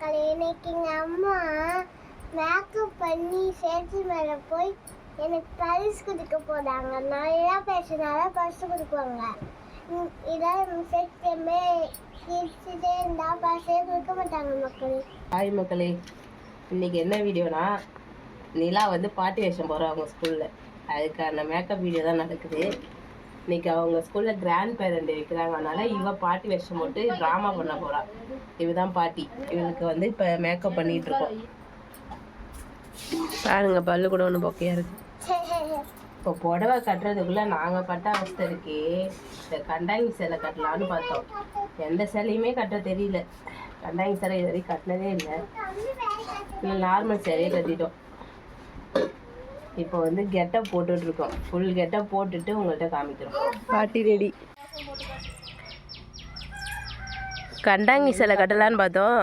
மக்களே இன்னைக்கு எங்கள் அம்மா மேக்கப் பண்ணி சேர்த்து மேலே போய் எனக்கு பரிசு கொடுக்க போகிறாங்க நான் எல்லாம் பேசினால பரிசு கொடுக்குவாங்க இதான் சேர்த்துமே சிரிச்சுட்டே இருந்தால் பரிசே கொடுக்க மாட்டாங்க மக்களே. ஹாய் மக்களே. இன்னைக்கு என்ன வீடியோனா நிலா வந்து பாட்டி வேஷம் போகிறோம் அவங்க ஸ்கூலில் அதுக்கான மேக்கப் வீடியோ தான் நடக்குது. இன்னைக்கு அவங்க ஸ்கூலில் கிராண்ட் பேரண்ட் வைக்கிறாங்க. அதனால இவ பாட்டி வேஷம் போட்டு ட்ராமா பண்ண போறா. இவ தான் பாட்டி. இவளுக்கு வந்து இப்போ மேக்கப் பண்ணிட்டு இருக்கோம். பாருங்க பல்லு கூட ஒன்று பொக்கையா இருக்கு. இப்போ புடவை கட்டுறதுக்குள்ள நாங்கள் பட்ட அவஸ்தை இருக்கே. இந்த கண்டாங்கி சேலை கட்டலான்னு பார்த்தோம். எந்த சேலையுமே கட்ட தெரியல. கண்டாங்கி சேலை இது வரைக்கும் கட்டினதே இல்லை. இல்லை நார்மல் சேலையே கட்டிட்டோம். இப்போ வந்து கெட்டப் போட்டுட்டு இருக்கோம் ஃபுல் கெட்டப் போட்டுட்டு உங்கள்கிட்ட காமிக்கிறோம். பாட்டி ரெடி கண்டாங்கி சில கட்டலான்னு பார்த்தோம்.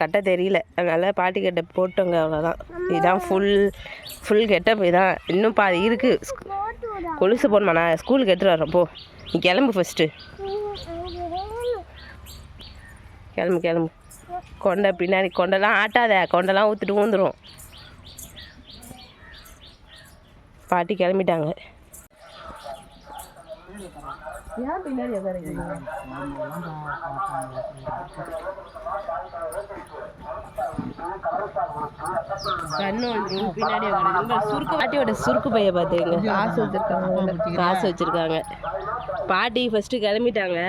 கட்ட தெரியல. அதனால பாட்டி கெட்ட போட்டோங்க அவ்வளோதான் இதுதான் ஃபுல் ஃபுல் கெட்டப் இதான். இன்னும் பாதி இருக்குது கொலுசு போடணுமா? நான் ஸ்கூலுக்கு எடுத்துகிட்டு வரோம் போ. நீ கிளம்பு ஃபஸ்ட்டு கிளம்பு கிளம்பு. கொண்டை பின்னாடி கொண்டெல்லாம் ஆட்டாத. கொண்டெல்லாம் ஊற்றுட்டு ஊந்துடும் பாட்டி கிளம்பிட்டாங்க. ஏன் பின்னாடி உட்காருங்க கண்ணு வந்துரும் பின்னாடி உட்காருங்க சுருக்கு பாட்டியோட சுருக்கு பைய பார்த்துங்க காசு வச்சிருக்காங்க. காசு வச்சிருக்காங்க. பாட்டி ஃபர்ஸ்ட் கிளம்பிட்டாங்க.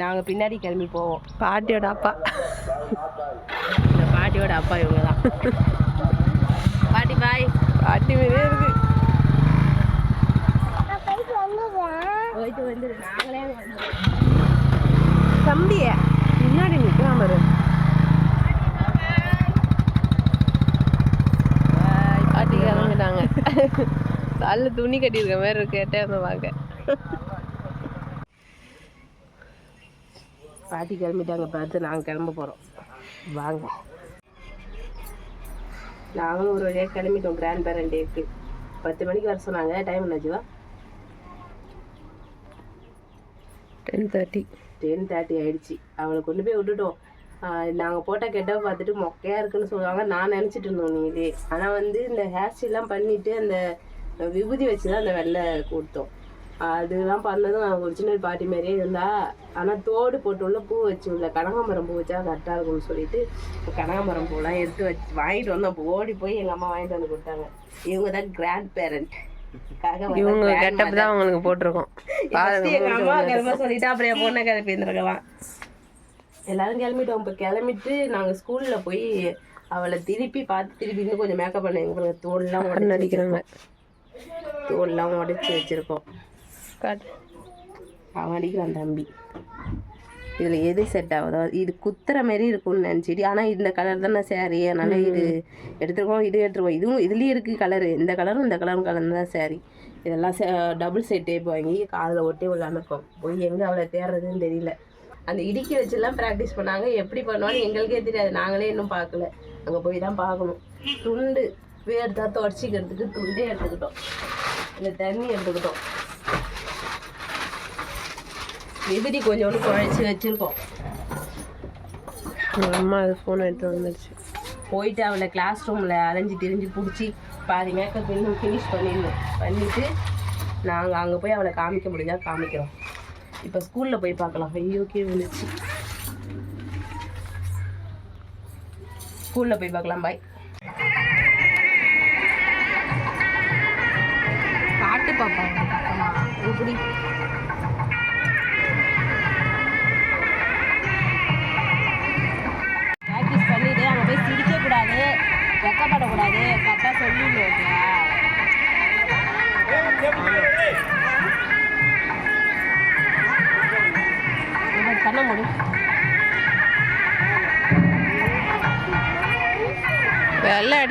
நாங்கள் பின்னாடி கிளம்பி போவோம். பாட்டியோட அப்பா. பாட்டியோட அப்பா இவங்க தான் பாட்டி பாய். பாட்டி இருக்கு நான் போயிட்டு போயிட்டு வந்துரு நாங்களே தம்பிய முன்னாடி நிற்கிறான் பாரு பாட்டி கிளம்பிட்டாங்க காலில் துணி கட்டியிருக்க மாதிரி கேட்டே வந்து வாங்க. பாட்டி கிளம்பிட்டாங்க பார்த்து நாங்கள் கிளம்ப போகிறோம் வாங்க. நாங்களும் ஒரு வழியாக கிளம்பிட்டோம் கிராண்ட் பேரண்ட் டேக்கு பத்து மணிக்கு வர சொன்னாங்க. டைம் என்னாச்சுவா டென் தேர்ட்டி டென் தேர்ட்டி ஆயிடுச்சு. அவளை கொண்டு போய் விட்டுட்டோம். நாங்கள் போட்டால் கெட்டால் பார்த்துட்டு மொக்கையாக இருக்குன்னு சொல்லுவாங்க. நான் நினச்சிட்டு இருந்தோம் நீங்களே ஆனால் வந்து இந்த ஹேர் ஸ்டைல்லாம் பண்ணிவிட்டு அந்த விபூதி வச்சு தான் அந்த வெள்ளை கொடுத்தோம். அதெல்லாம் பண்ணதும் ஒரிஜினல் பாட்டி மாதிரியே இருந்தா ஆனால் தோடு போட்டு உள்ள பூ வச்சு உள்ள கனகாமரம் பூ வச்சா கரெக்டாக இருக்கும்னு சொல்லிட்டு கனகாமரம் பூலாம் எடுத்து வச்சு வாங்கிட்டு வந்தோம். அப்போ ஓடி போய் எங்கள் அம்மா வாங்கிட்டு வந்து கொடுத்தாங்க. இவங்க தான் கிராண்ட் பேரண்ட் இவங்க கெட்டப் தான் உங்களுக்கு போட்டிருக்கோம். எங்க அம்மா கிளம்ப சொல்லிட்டு அப்புறம் என் பொண்ணை கிளப்பி இருந்திருக்கலாம். எல்லாரும் கிளம்பிட்டோம். இப்போ கிளம்பிட்டு நாங்க ஸ்கூல்ல போய் அவளை திருப்பி பார்த்து திருப்பி இன்னும் கொஞ்சம் மேக்கப் பண்ண எங்களுக்கு தோல்லாம் உடச்சு அடிக்கிறாங்க. தோல்லாம் உடச்சி வச்சிருக்கோம். அவன் அடிக்கிறான் தம்பி. இதுல எது செட் ஆகுதோ இது குத்துற மாதிரி இருக்கும்னு நினச்சிட்டு ஆனா இந்த கலர் தானே சேரீ அதனால இது எடுத்துருக்கோம் இது எடுத்துருக்கோம். இதுவும் இதுலயும் இருக்கு கலரு இந்த கலரும் இந்த கலரும் கலந்து தான் சேரீ இதெல்லாம் டபுள் சைட் டேப் வாங்கி காதில் ஒட்டி விளாண்டுருக்கோம் போய் எங்கே அவளை தேடுறதுன்னு தெரியல. அந்த இடுக்கி வச்செல்லாம் ப்ராக்டிஸ் பண்ணாங்க. எப்படி பண்ணுவான்னு எங்களுக்கே தெரியாது. நாங்களே இன்னும் பார்க்கல. அங்கே போய் தான் பார்க்கணும். துண்டு வேர்த்தா தொடச்சிக்கிறதுக்கு துண்டே எடுத்துக்கிட்டோம். இந்த தண்ணி எடுத்துக்கிட்டோம். விபூதி கொஞ்சோண்டு குழைச்சி வச்சுருக்கோம் அம்மா அது ஃபோன் எடுத்து வந்துடுச்சு போயிட்டு அவளை கிளாஸ் ரூமில் அலைஞ்சு திரிஞ்சு பிடிச்சி பாதி மேக்கப் இன்னும் ஃபினிஷ் பண்ணிடணும் பண்ணிவிட்டு நாங்கள் அங்கே போய் அவளை காமிக்க முடிஞ்சால் காமிக்கிறோம் இப்போ ஸ்கூலில் போய் பார்க்கலாம் ஐயோ கீழே விழுந்துச்சு ஸ்கூலில் போய் பார்க்கலாம் பாய்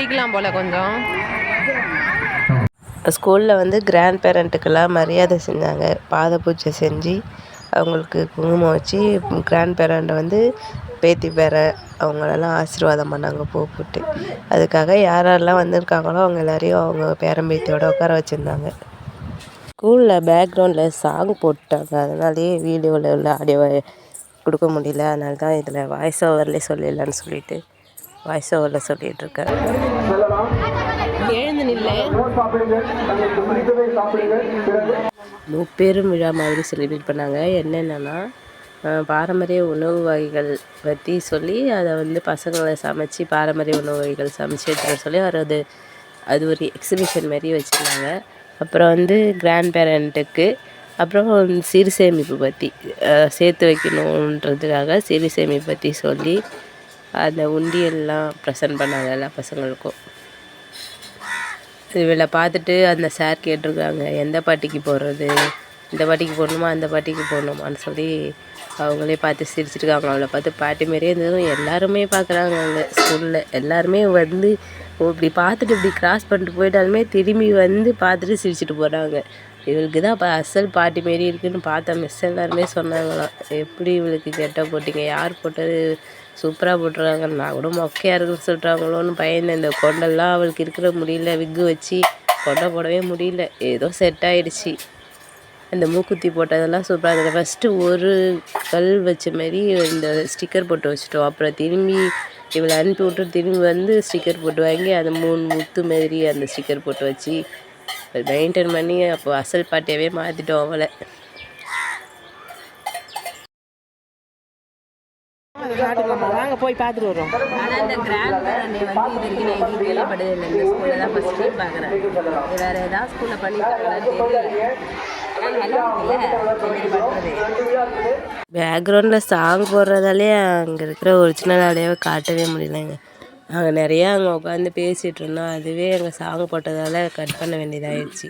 வெள்ளை போல கொஞ்சம். ஸ்கூலில் வந்து கிராண்ட் பேரண்ட்டுக்கெல்லாம் மரியாதை செஞ்சாங்க. பாத பூஜை செஞ்சு அவங்களுக்கு குங்குமம் வச்சு கிராண்ட் பேரண்ட்டை வந்து பேத்தி பேர அவங்களெல்லாம் ஆசீர்வாதம் பண்ணாங்க பூ போட்டு. அதுக்காக யார் யாரெல்லாம் வந்திருக்காங்களோ அவங்க எல்லாரையும் அவங்க பேரம்பேத்தியோடு உட்கார வச்சுருந்தாங்க. ஸ்கூலில் பேக்ரவுண்டில் சாங் போட்டாங்க. அதனாலேயே வீடியோவில் உள்ள ஆடியோவை கொடுக்க முடியல. அதனால தான் இதில் வாய்ஸ் ஓவர்லேயே சொல்லிடலான்னு சொல்லிட்டு வாய்ஸ் ஓவரில் சொல்லிகிட்ருக்கேன் நில்ல முப்பெரும் விழா மாதிரி செலிப்ரேட் பண்ணாங்க. என்னென்னா பாரம்பரிய உணவு வகைகள் பற்றி சொல்லி அதை வந்து பசங்களை சமைச்சு பாரம்பரிய உணவு வகைகள் சமைச்சு எடுத்துகிட்டு சொல்லி அவர் அது அது ஒரு எக்ஸிபிஷன் மாதிரி வச்சுருந்தாங்க. அப்புறம் வந்து கிராண்ட் பேரண்ட்டுக்கு அப்புறம் சிறு சேமிப்பு பற்றி சேர்த்து வைக்கணுன்றதுக்காக சிறு சேமிப்பு பற்றி சொல்லி அந்த உண்டியல்லாம் ப்ரெசென்ட் பண்ணாங்க எல்லா பசங்களுக்கும். இவளை பார்த்துட்டு அந்த சார் கேட்டிருக்காங்க எந்த பாட்டிக்கு போடுறது? இந்த பாட்டிக்கு போடணுமா? அந்த பாட்டிக்கு போடணுமான்னு சொல்லி அவங்களே பார்த்து சிரிச்சிருக்காங்க. அவளை பார்த்து பாட்டி மாரியே இருந்ததும் எல்லாருமே பார்க்குறாங்க அங்கே ஸ்கூலில் எல்லாருமே வந்து ஓ இப்படி பார்த்துட்டு இப்படி கிராஸ் பண்ணிட்டு போயிட்டாலுமே திரும்பி வந்து பார்த்துட்டு சிரிச்சிட்டு போகிறாங்க இவளுக்கு தான் இப்போ அசல் பாட்டி மாரி இருக்குன்னு பார்த்த மிஸ் எல்லாருமே சொன்னாங்களாம். எப்படி இவளுக்கு கெட்ட போட்டிங்க? யார் போட்டது? சூப்பராக போட்டுருக்காங்க நான் கூட மொக்கையாக இருக்குன்னு சொல்கிறாங்களோன்னு பயந்தேன் இந்த கொண்டெல்லாம் அவளுக்கு இருக்கிற முடியல. விக்கு வச்சு கொண்டை போடவே முடியல. ஏதோ செட் ஆகிடுச்சி அந்த மூக்குத்தி போட்டதெல்லாம் சூப்பராக இருந்தது. ஃபஸ்ட்டு ஒரு கல் வச்ச மாரி இந்த ஸ்டிக்கர் போட்டு வச்சுட்டோம். அப்புறம் திரும்பி இவளை அனுப்பி விட்டு திரும்பி வந்து ஸ்டிக்கர் போட்டு வாங்கி அந்த மூணு முத்து மாதிரி அந்த ஸ்டிக்கர் போட்டு வச்சு மெயின்டைன் பண்ணி அப்போ அசல் பாட்டியாகவே மாற்றிட்டோம் அவளை. போய் பார்த்துட்டு வரோம் ஆனால் இந்த கிராண்ட் பேரண்டே வந்து இது வரைக்கும் நான் எங்கேயும் கேள்விப்பட்டதே இல்லை. இந்த ஸ்கூலில் தான் ஃபஸ்ட் டைம் பார்க்குறேன். வேறு ஏதாவது ஸ்கூலில் தெரியல. பண்ணுறது பேக்ரவுண்டில் சாங் போடுறதாலே அங்கே இருக்கிற ஒரிஜினல் ஆடையாவை காட்டவே முடியலைங்க. நாங்கள் நிறையா அங்கே உட்காந்து பேசிகிட்டு இருந்தோம். அதுவே எங்கள் சாங் போட்டதால் கட் பண்ண வேண்டியதாகிடுச்சு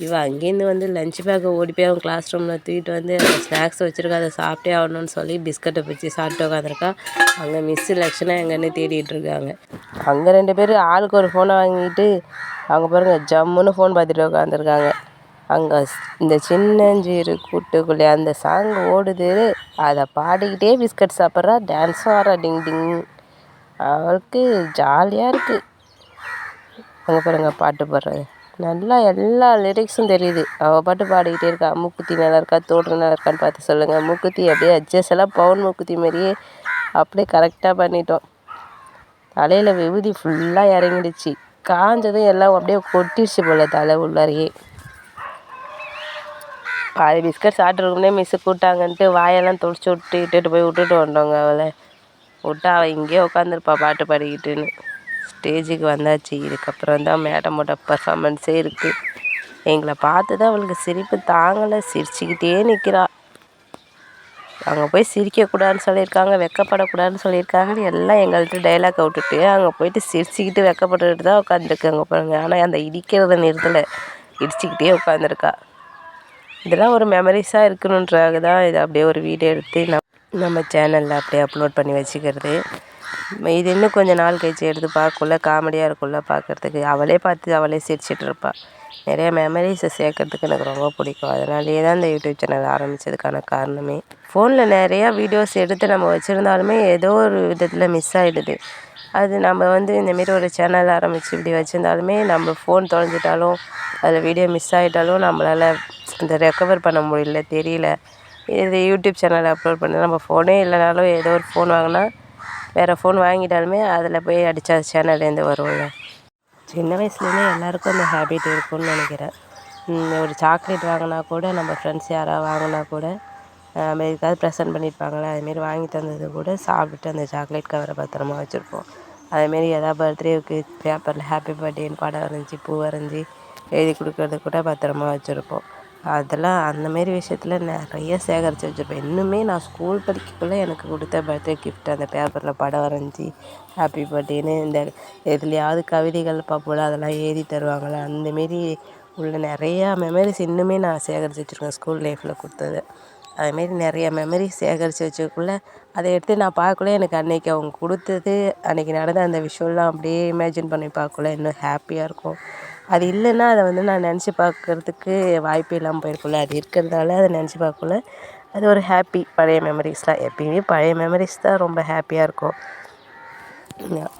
இவன் அங்கேருந்து வந்து லஞ்ச் பேக்கை ஓடி போய் அவன் கிளாஸ் ரூமில் தூக்கிட்டு வந்து ஸ்நாக்ஸ் வச்சுருக்கா அதை சாப்பிட்டே ஆகணும்னு சொல்லி பிஸ்கட்டை பிடிச்சி சாப்பிட்டு உட்காந்துருக்கா அங்கே மிஸ்ஸு லட்சணம் எங்கன்னு தேடிட்டு இருக்காங்க. அங்கே ரெண்டு பேர் ஆளுக்கு ஒரு ஃபோனை வாங்கிட்டு அவங்க பாருங்க ஜம்முன்னு ஃபோன் பார்த்துட்டு உட்காந்துருக்காங்க அங்கே இந்த சின்னஞ்சிறு கூட்டுக்குள்ளே அந்த சாங் ஓடுது அதை பாடிக்கிட்டே பிஸ்கட் சாப்பிட்றா டான்ஸும் ஆடுறா டிங் டிங் அவளுக்கு ஜாலியாக இருக்குது அங்கே பாருங்க பாட்டு பாடுறது. நல்லா எல்லா லிரிக்ஸும் தெரியுது. அவள் பாட்டு பாடிக்கிட்டே இருக்கா. மூக்குத்தி நல்லா இருக்கா தோடு நல்லா இருக்கான்னு பார்த்து சொல்லுங்கள் மூக்குத்தி அப்படியே அட்ஜஸ்ட் எல்லாம் பவுன் மூக்குத்தி மாதிரியே அப்படியே கரெக்டாக பண்ணிட்டோம். தலையில் விபூதி ஃபுல்லாக இறங்கிடுச்சு. காஞ்சதும் எல்லாம் அப்படியே கொட்டிடுச்சு போல் தலை உள்ளாரையே. பாதி பிஸ்கட் சாப்பிட்ருக்கோம்னே மிஸ்ஸு கூட்டாங்கன்ட்டு வாயெல்லாம் துடைச்சி விட்டு இட்டுட்டு போய் விட்டுட்டு வந்தோங்க அவளை. விட்டா அவள் இங்கேயே உட்காந்துருப்பா பாட்டு பாடிக்கிட்டுன்னு. ஸ்டேஜுக்கு வந்தாச்சு. இதுக்கப்புறம் தான் மேடமோட பர்ஃபாமன்ஸே இருக்குது எங்களை பார்த்து தான் அவளுக்கு சிரிப்பு தாங்கலை. சிரிச்சுக்கிட்டே நிற்கிறா அங்கே போய் சிரிக்கக்கூடாதுன்னு சொல்லியிருக்காங்க வெக்கப்படக்கூடாதுன்னு சொல்லியிருக்காங்கன்னு எல்லாம் எங்கள்கிட்ட டைலாக் விட்டுட்டு அங்கே போயிட்டு சிரிச்சுக்கிட்டு வெக்கப்பட்டுட்டு தான் உட்காந்துருக்கு அங்கே பாருங்க. ஆனால் அந்த இடிக்கிறத நிறுத்தலை. இடிச்சுக்கிட்டே உட்காந்துருக்கா இதெல்லாம் ஒரு மெமரிஸாக இருக்கணுன்றாக தான் இதை அப்படியே ஒரு வீடியோ எடுத்து நம்ம நம்ம சேனலில் அப்படியே அப்லோட் பண்ணி வச்சுக்கிறது. இது இன்னும் கொஞ்சம் நாள் கழிச்சு எடுத்து பார்க்கக்குள்ள காமெடியாக இருக்கும்ல பார்க்குறதுக்கு. அவளே பார்த்து அவளே சிரிச்சிட்டு இருப்பாள் நிறைய மெமரிஸை சேர்க்கறதுக்கு எனக்கு ரொம்ப பிடிக்கும். அதனாலேயே தான் இந்த யூடியூப் சேனல் ஆரம்பித்ததுக்கான காரணமே. ஃபோனில் நிறையா வீடியோஸ் எடுத்து நம்ம வச்சுருந்தாலுமே ஏதோ ஒரு விதத்தில் மிஸ் ஆகிடுது அது நம்ம வந்து இந்தமாரி ஒரு சேனல் ஆரம்பித்து இப்படி வச்சுருந்தாலுமே நம்ம ஃபோன் தொலைஞ்சிட்டாலும் அதில் வீடியோ மிஸ் ஆகிட்டாலும் நம்மளால் இந்த ரெக்கவர் பண்ண முடியல தெரியல. இது யூடியூப் சேனலில் அப்லோட் பண்ணி நம்ம ஃபோனே இல்லைனாலும் ஏதோ ஒரு ஃபோன் வாங்கினா வேறு ஃபோன் வாங்கிட்டாலுமே அதில் போய் அடித்தா சேனல்லேருந்து வருவோங்க சின்ன வயசுலேருந்தே எல்லாருக்கும் அந்த ஹேபிட் இருக்கும்னு நினைக்கிறேன். ஒரு சாக்லேட் வாங்கினா கூட நம்ம ஃப்ரெண்ட்ஸ் யாராவது வாங்கினா கூட நம்ம எதுக்காவது ப்ரெசென்ட் பண்ணியிருப்பாங்களே அதுமாரி வாங்கி தந்தது கூட சாப்பிட்டுட்டு அந்த சாக்லேட் கவரை பத்திரமா வச்சுருப்போம். அதேமாரி எதாவது பர்த்டேவுக்கு பேப்பரில் ஹாப்பி பர்த்டேன்னு படம் வரைஞ்சி பூ வரைஞ்சி எழுதி கொடுக்கறது கூட பத்திரமா வச்சுருப்போம். அதெல்லாம் அந்தமாரி விஷயத்தில் நிறைய சேகரித்து வச்சுருப்பேன். இன்னுமே நான் ஸ்கூல் படிக்கக்குள்ளே எனக்கு கொடுத்த பர்த்டே கிஃப்ட் அந்த பேப்பரில் படம் வரைஞ்சி ஹாப்பி பர்த்டேன்னு இந்த எதுலையாவது கவிதைகள் பார்ப்போம்ல அதெல்லாம் எழுதி தருவாங்கள்ல அந்தமாரி உள்ள நிறையா மெமரிஸ் இன்னுமே நான் சேகரித்து வச்சுருக்கேன் ஸ்கூல் லைஃப்பில் கொடுத்தது. அதுமாரி நிறைய மெமரிஸ் சேகரித்து வச்சக்குள்ள அதை எடுத்து நான் பார்க்கக்குள்ள எனக்கு அன்றைக்கி அவங்க கொடுத்தது அன்றைக்கி நடந்த அந்த விஷயம்லாம் அப்படியே இமேஜின் பண்ணி பார்க்கக்குள்ள இன்னும் ஹாப்பியாக இருக்கும். அது இல்லைன்னா அதை வந்து நான் நினச்சி பார்க்கறதுக்கு வாய்ப்பே இல்லாமல் போயிருக்கும்ல. அது இருக்கிறதால அதை நினச்சி பார்க்கக்குள்ள அது ஒரு ஹாப்பி பழைய மெமரிஸ்லாம் எப்பயுமே பழைய மெமரிஸ் தான் ரொம்ப ஹாப்பியாக இருக்கும்.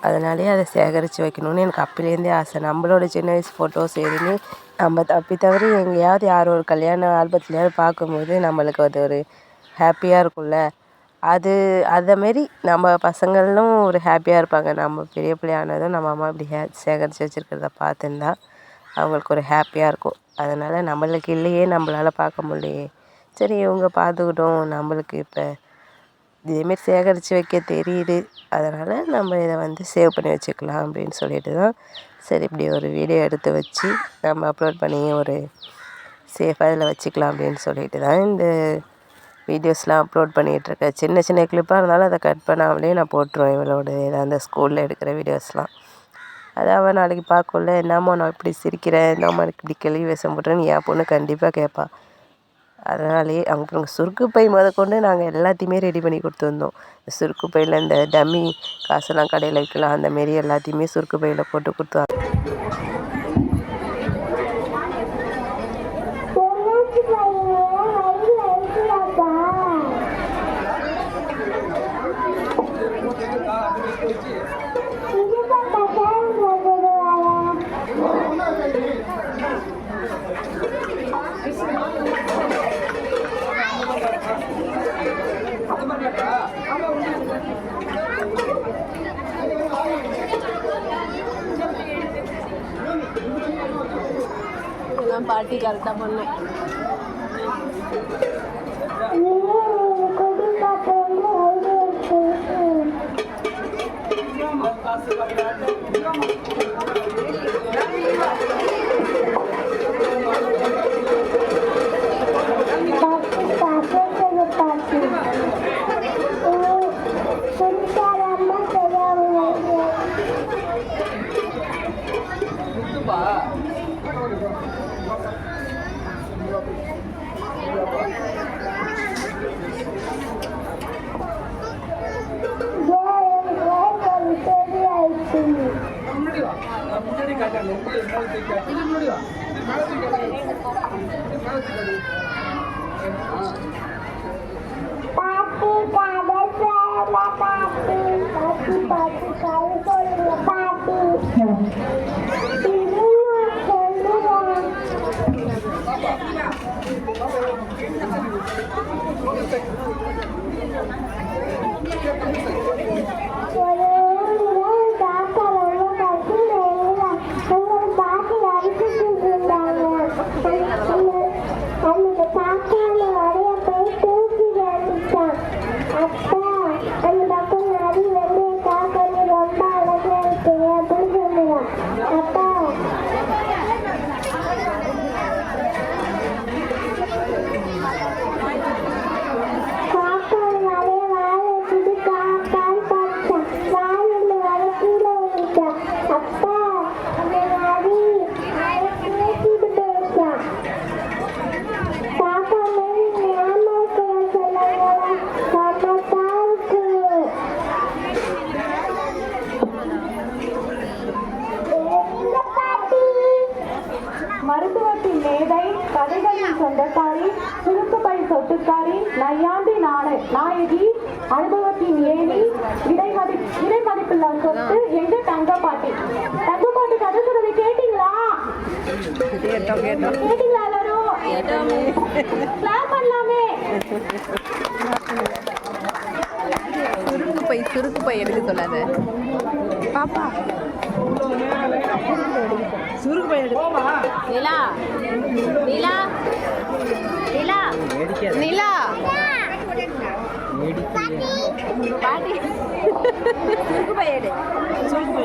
அதனாலேயே அதை சேகரித்து வைக்கணும்னு எனக்கு அப்போலேருந்தே ஆசை. நம்மளோட சின்ன வயசு ஃபோட்டோஸ் எதுவுமே நம்ம தப்பி தவறி எங்கேயாவது யார் ஒரு கல்யாண ஆல்பத்துலையாவது பார்க்கும்போது நம்மளுக்கு அது ஒரு ஹாப்பியாக இருக்கும்ல. அது அதேமாரி நம்ம பசங்களும் ஒரு ஹாப்பியாக இருப்பாங்க. நம்ம பெரிய பிள்ளையானதும் நம்ம அம்மா இப்படி ஹே சேகரித்து வச்சுருக்கிறத பார்த்துருந்தா. அவங்களுக்கு ஒரு ஹாப்பியாக இருக்கும். அதனால் நம்மளுக்கு இல்லையே நம்மளால பார்க்க முடியலையே. சரி இவங்க பார்த்துக்கிட்டும். நம்மளுக்கு இப்போ இதேமாரி சேகரித்து வைக்க தெரியுது. அதனால் நம்ம இதை வந்து சேவ் பண்ணி வச்சுக்கலாம் அப்படின்னு சொல்லிட்டு தான் சரி இப்படி ஒரு வீடியோ எடுத்து வச்சு நம்ம அப்லோட் பண்ணி ஒரு சேஃபாக இதில் வச்சுக்கலாம் அப்படின்னு சொல்லிட்டு தான் இந்த வீடியோஸ்லாம் அப்லோட் பண்ணிகிட்ருக்கேன் சின்ன சின்ன கிளிப்பாக இருந்தாலும் அதை கட் பண்ணாமலே நான் போட்டுருவேன் இவளோட அந்த ஸ்கூலில் எடுக்கிற வீடியோஸ்லாம் அது அவள் நாளைக்கு பார்க்கல என்னம்மா நான் இப்படி சிரிக்கிறேன் என்னம்மா எனக்கு இப்படி கேள்வி வேஷம் போடுறேன்னு என் பொண்ணு கண்டிப்பாக கேட்பா. அதனாலேயே அவங்க சுருக்கு பை முதற்கொண்டு நாங்கள் எல்லாத்தையுமே ரெடி பண்ணி கொடுத்துருந்தோம் சுருக்கு பையில் இந்த டம்மி காசெல்லாம் கடையில் விற்கலாம் அந்த மாரி எல்லாத்தையுமே சுருக்கு பையில் போட்டு கொடுத்தோம் எல்லாம் பாட்டி கரெக்டாக பண்ணேன் பாட்டு பாட்டு பாட்டு பாட்டி கதை சொல்ல பாட்டி பாட்டி பாட்டி கதை சொல்லுங்க பாட்டி திரும்ப சொல்லுங்க ஒரு ஊர்ல தாத்தா ரொம்ப பசியில அவங்க பாட்டி அடிச்சுட்டு இருந்தாங்க அந்த தாத்தால நிறைய பேர் தூக்கி அடிச்சான் அப்பா அந்த பக்கம் நிறைய வெள்ளைய காக்கணும் ரொம்ப அழகா இருக்கு அப்படின்னு சொல்லுவான் அப்பா காக்கா நிறைய வாழை வச்சுட்டு காக்கான்னு பார்த்தேன் வாழையில வர கீழே விழுந்துட்டான் அப்பா அந்த நரி அதை பேசிட்டு போயிட்டான் காக்கா மாதிரி ஞாபகம் இருக்கிற சொல்லுங்களா காக்கா இருக்கு எங்க பாட்டி மருத்துவத்தின் மேதை கதைகளின் சொந்தக்காரி சுருக்குப்பை சொத்துக்காரி நையாண்டி நாண நாயகி அனுபவத்தின் ஏணி இடைமதி இடைமதிப்புள்ள சொத்து எங்க தங்க பாட்டி. தங்க பாட்டி கதை சொல்றதை கேட்டீங்களா? கேட்டீங்களா எல்லாரும்? கிளாப் பண்ணலாமே. சுருக்கு பை சுருக்கு பை எடுக்க சொல்லாத? பாப்பா. சுருக்கு பை எடுக்க நிலா. நிலா. நிலா. நிலா. பாட்டி. சுருக்கு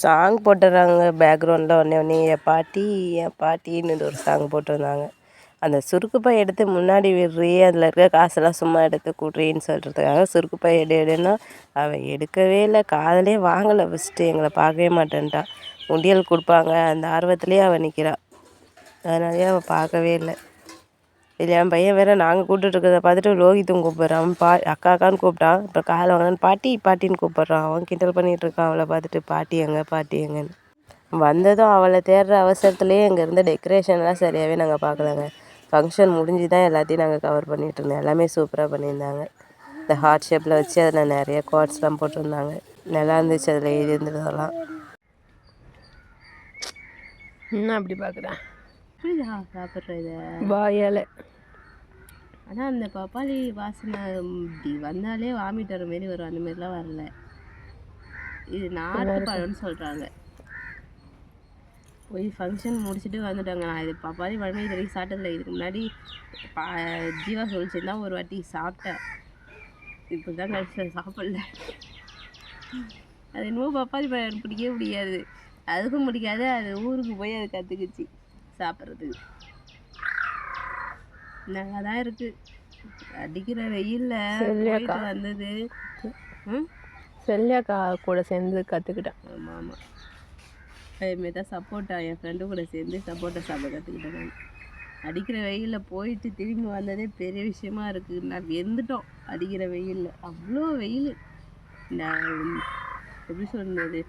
சாங் போட்டுறாங்க பேக்ரவுண்டில் உடனே உடனே என் பாட்டி என் பாட்டின்னு ஒரு சாங் போட்டிருந்தாங்க. அந்த சுருக்குப்பை எடுத்து முன்னாடி விடுறி அதில் இருக்க காசெல்லாம் சும்மா எடுத்து கூடுறின்னு சொல்கிறதுக்காக சுருக்குப்பை எடு எடுன்னா அவள் எடுக்கவே இல்லை. காதலே வாங்கலை ஃபஸ்ட்டு எங்களை பார்க்கவே மாட்டேன்ட்டா. உண்டியல் கொடுப்பாங்க அந்த ஆர்வத்துலேயே அவள் நிற்கிறாள் அதனாலேயே அவள் பார்க்கவே இல்லை. இல்லை என் பையன் வேற நாங்கள் கூப்பிட்டுட்டு பார்த்துட்டு லோகித்தும் கூப்பிட்றான் பா அக்கா அக்கான்னு கூப்பிட்டான். அப்புறம் காலை வாங்கினான்னு பாட்டி பாட்டின்னு கூப்பிட்றான். அவன் கிண்டல் பண்ணிகிட்டு இருக்கான். அவளை பார்த்துட்டு பாட்டி எங்க பாட்டி எங்கன்னு. வந்ததும் அவளை தேடுற அவசரத்துலேயே இங்கே இருந்த டெக்கரேஷன்லாம் சரியாகவே நாங்கள் பார்க்கலங்க. ஃபங்க்ஷன் முடிஞ்சு தான் எல்லாத்தையும் நாங்கள் கவர் பண்ணிகிட்டு இருந்தோம் எல்லாமே சூப்பராக பண்ணியிருந்தாங்க. இந்த ஹார்ட் ஷேப்பில் வச்சு அதில் நிறைய குவாட்ஸ்லாம் போட்டிருந்தாங்க. நல்லா இருந்துச்சு அதில் எழுதி இருந்ததெல்லாம் என்ன அப்படி பார்க்குறேன் சாப்பிட்ற இதை? வாயால். ஆனால் அந்த பப்பாளி வாசனை இப்படி வந்தாலே வாமிட் வர மாரி வரும். அந்த மாதிரிலாம் வரல. இது நாட்டு பழம்னு சொல்கிறாங்க போய் ஃபங்க்ஷன் முடிச்சுட்டு வந்துட்டாங்க. நான் இது பப்பாளி பழமே இது வரைக்கும் சாப்பிட்டதில்ல இதுக்கு முன்னாடி பா ஜீவா சொல்லிச்சுன்னா ஒரு வாட்டி சாப்பிட்டேன். இப்போ தான் கடைசியில் சாப்பிடல. அது என்னமோ பப்பாளி பழம் பிடிக்கவே பிடிக்காது. அதுக்கும் பிடிக்காது. அது ஊருக்கு போய் அது கற்றுக்குச்சு சாப்பிட்றதுக்கு. நல்லா தான் இருக்குது அடிக்கிற வெயிலில் வந்தது. செல்லியாக்கா கூட சேர்ந்து கற்றுக்கிட்டேன் ஆமாம் ஆமாம் அதேமாரி தான் சப்போட்டா என் ஃப்ரெண்டு கூட சேர்ந்து சப்போட்டா சாப்பிட கற்றுக்கிட்டேன் நான் அடிக்கிற வெயிலில் போயிட்டு திரும்பி வந்ததே பெரிய விஷயமா இருக்குது நான் வெந்துட்டோம் அடிக்கிற வெயிலில். அவ்வளோ வெயில். நான் எப்படி சொன்னது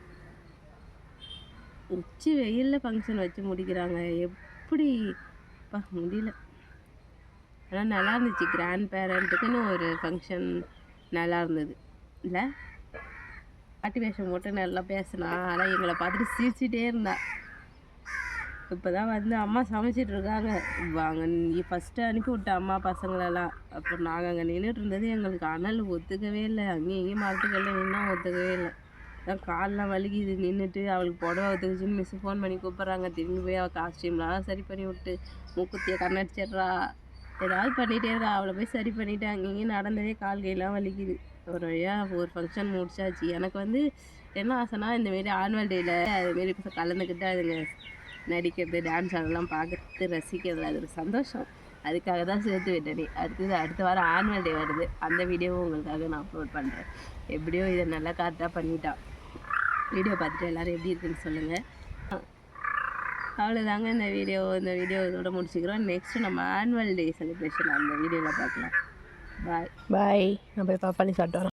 உச்சி வெயிலில் ஃபங்க்ஷன் வச்சு முடிக்கிறாங்க. எப்படி? பா முடியல. ஆனால் நல்லா இருந்துச்சு. கிராண்ட் பேரண்ட்டுக்குன்னு ஒரு ஃபங்க்ஷன் நல்லா இருந்தது. இல்லை? பாட்டி வேஷம் போட்டு நல்லா பேசினா. ஆனால் எங்களை பார்த்துட்டு சிரிச்சிட்டே இருந்தா. இப்போ தான் வந்து அம்மா சமைச்சிட்டு இருக்காங்க. வாங்க நீ ஃபஸ்ட்டு அனுப்பி விட்ட அம்மா பசங்களெல்லாம். அப்புறம் நாங்கள் அங்கே நின்றுட்டு இருந்தது எங்களுக்கு அனல் ஒத்துக்கவே இல்லை. அங்கேயும் இங்கேயும் மரத்துக்கெல்லாம் நின்னா ஒத்துக்கவே இல்லை. அதான் கால்லாம் வலிக்குது. நின்றுட்டு அவளுக்கு புடவை ஒத்துக்குச்சுன்னு மிஸ் ஃபோன் பண்ணி கூப்பிட்றாங்க. திரும்பி போய் அவள் காஸ்டியூம்லாம் சரி பண்ணி விட்டு மூக்குத்தியை கண்ணடிச்சிட்றா. ஏதாவது பண்ணிகிட்டே இருக்கா அவளை போய் சரி பண்ணிவிட்டு அங்கேயும் நடந்ததே கால் கையெல்லாம் வலிக்குது. ஒரு வழியாக ஒரு ஃபங்க்ஷன் முடிச்சாச்சு. எனக்கு வந்து என்ன ஆசைனா இந்தமாரி ஆனுவல் டேயில் அதுமாரி கலந்துக்கிட்டு அதுங்க நடிக்கிறது டான்ஸ் அதெல்லாம் பார்க்கறது ரசிக்கிறது அது ஒரு சந்தோஷம். அதுக்காக தான் சேர்த்து விட்டேனே அடுத்தது அடுத்த வாரம் ஆனுவல் டே வருது. அந்த வீடியோவும் உங்களுக்காக நான் அப்லோட் பண்ணுறேன் எப்படியோ இதை நல்லா கரெக்டாக பண்ணிட்டான். வீடியோ பார்த்துட்டு எல்லோரும் எப்படி இருக்குன்னு சொல்லுங்கள் அவ்வளோதாங்க இந்த வீடியோ இந்த வீடியோ இதோட முடிச்சுக்கிறோம். நெக்ஸ்ட்டு நம்ம ஆனுவல் டே செலிப்ரேஷன் அந்த வீடியோவில் பார்க்கலாம். பாய் பாய் நான் போய் பப்பாளி சாப்பிட்டு வரேன்